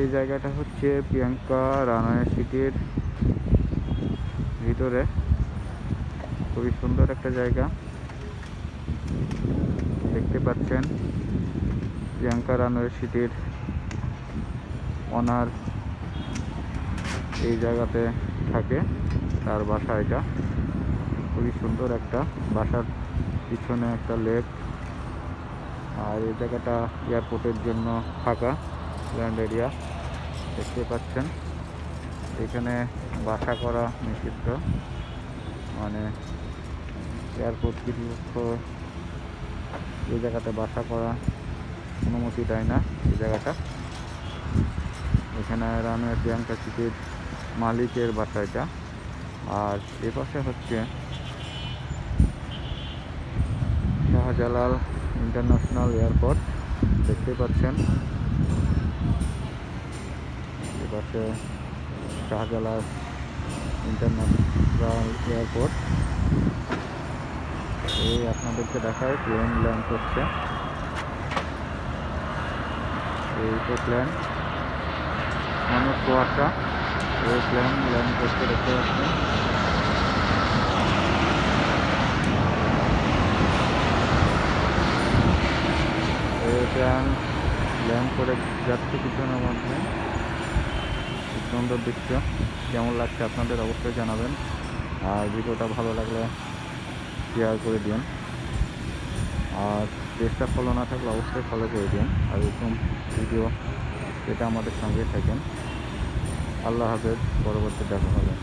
এই জায়গাটা হচ্ছে প্রিয়াঙ্কা রানায় সিটির ভিতরে। খুবই সুন্দর একটা জায়গা। দেখতে পাচ্ছেন প্রিয়াঙ্কা রানওয়ে সিটির অনার এই জায়গাতে থাকে, তার বাসা এটা। খুবই সুন্দর একটা বাসার পিছনে একটা লেক আর এই জায়গাটা এয়ারপোর্টের জন্য ফাঁকা ল্যান্ড এরিয়া দেখতে পাচ্ছেন। এখানে বাসা করা নিষিদ্ধ। মানে এয়ারপোর্ট কর্তৃপক্ষ এই জায়গাতে বাসা করা অনুমতি দেয় না, এই জায়গাটা। এখানে রানওয়ে প্রিয়াঙ্কা সিটির মালিকের বাসা এটা। আর এ পাশে হচ্ছে শাহজালাল ইন্টারন্যাশনাল এয়ারপোর্ট, দেখতে পাচ্ছেন। এ পাশে শাহজালাল ইন্টারন্যাশনাল এয়ারপোর্ট এই আপনাদেরকে দেখায় প্লেন ল্যান্ড করছে এই তো প্লেন অনেক কুয়াশা। এই প্লেন ল্যান্ড করতে দেখতে পাচ্ছেন। এই প্লেন ল্যান্ড করে যাচ্ছে কিছুক্ষণের মধ্যে। সুন্দর দৃশ্য। কেমন লাগছে আপনাদের অবশ্যই জানাবেন। আর ভিডিওটা ভালো লাগলে শেয়ার করে দিন। আর পেজটা ফলো না থাকলে অবশ্যই ফলো করে দিন। আর এরকম ভিডিও এটা আমাদের সঙ্গে থাকেন। আল্লাহ হাফেজ, পরবর্তী দেখা হবে।